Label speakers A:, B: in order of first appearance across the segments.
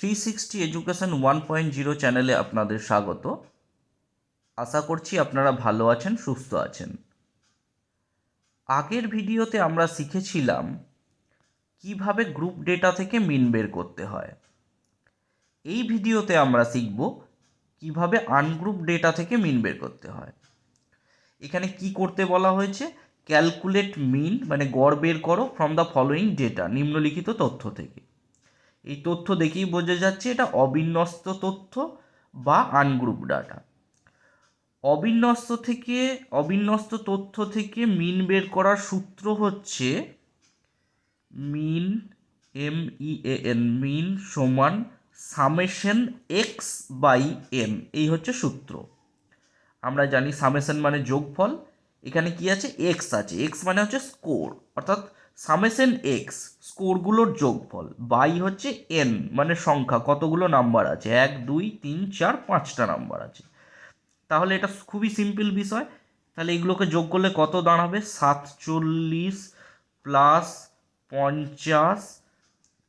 A: Three sixty education one point zero চ্যানেলে আপনাদের স্বাগত। আশা করছি আপনারা ভালো আছেন, সুস্থ আছেন। আগের ভিডিওতে আমরা শিখেছিলাম কীভাবে গ্রুপ ডেটা থেকে মিন বের করতে হয়। এই ভিডিওতে আমরা শিখব কীভাবে আনগ্রুপ ডেটা থেকে মিন বের করতে হয়। এখানে কি করতে বলা হয়েছে? ক্যালকুলেট মিন মানে গড় বের করো ফ্রম দ্য ফলোয়িং ডেটা নিম্নলিখিত তথ্য থেকে। এই তথ্য দেখেই বোঝা যাচ্ছে এটা অবিন্যস্ত তথ্য বা আনগ্রুপ ডাটা। অবিন্যস্ত থেকে, অবিন্যস্ত তথ্য থেকে মিন বের করার সূত্র হচ্ছে মিন, এম ই এন, মিন সমান সামেশন এক্স বাই এম, এই হচ্ছে সূত্র। আমরা জানি সামেশন মানে যোগফল, এখানে কি আছে? এক্স আছে। এক্স মানে হচ্ছে স্কোর, অর্থাৎ সামেশন এক্স স্কোরগুলোর যোগফল বাই হচ্ছে এন মানে সংখ্যা, কতগুলো নাম্বার আছে? এক, দুই, তিন, চার, পাঁচটা নাম্বার আছে। তাহলে এটা খুবই সিম্পল বিষয়। তাহলে এগুলোকে যোগ করলে কত দাঁড়াবে? সাতচল্লিশ প্লাস পঞ্চাশ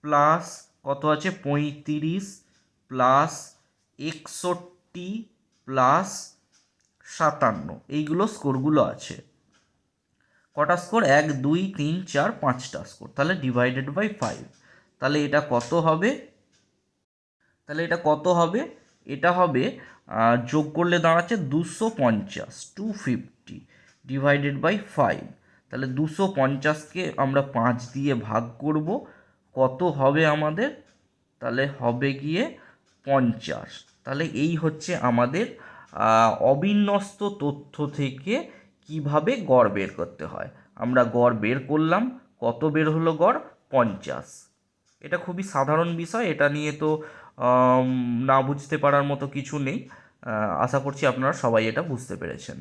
A: প্লাস কত আছে? পঁয়ত্রিশ প্লাস একষট্টি প্লাস সাতান্ন। এইগুলো স্কোরগুলো আছে। কটা স্কোর? এক, দুই, তিন, চার, পাঁচটা স্কোর। তাহলে ডিভাইডেড বাই ফাইভ তাহলে এটা কত হবে? তাহলে এটা কত হবে? এটা হবে যোগ করলে দাঁড়াচ্ছে দুশো পঞ্চাশ two fifty divided by five তাহলে দুশো পঞ্চাশকে আমরা পাঁচ দিয়ে ভাগ করব। কত হবে আমাদের? তাহলে হবে গিয়ে পঞ্চাশ। তাহলে এই হচ্ছে আমাদের অবিন্যস্ত তথ্য থেকে কীভাবে গড় বের করতে হয়? আমরা গড় বের করলাম, কত বের হলো গড়? পঞ্চাশ। এটা খুবই সাধারণ বিষয়, এটা নিয়ে তো না বুঝতে পারার মতো কিছু নেই। আশা করছি আপনারা সবাই এটা বুঝতে পেরেছেন।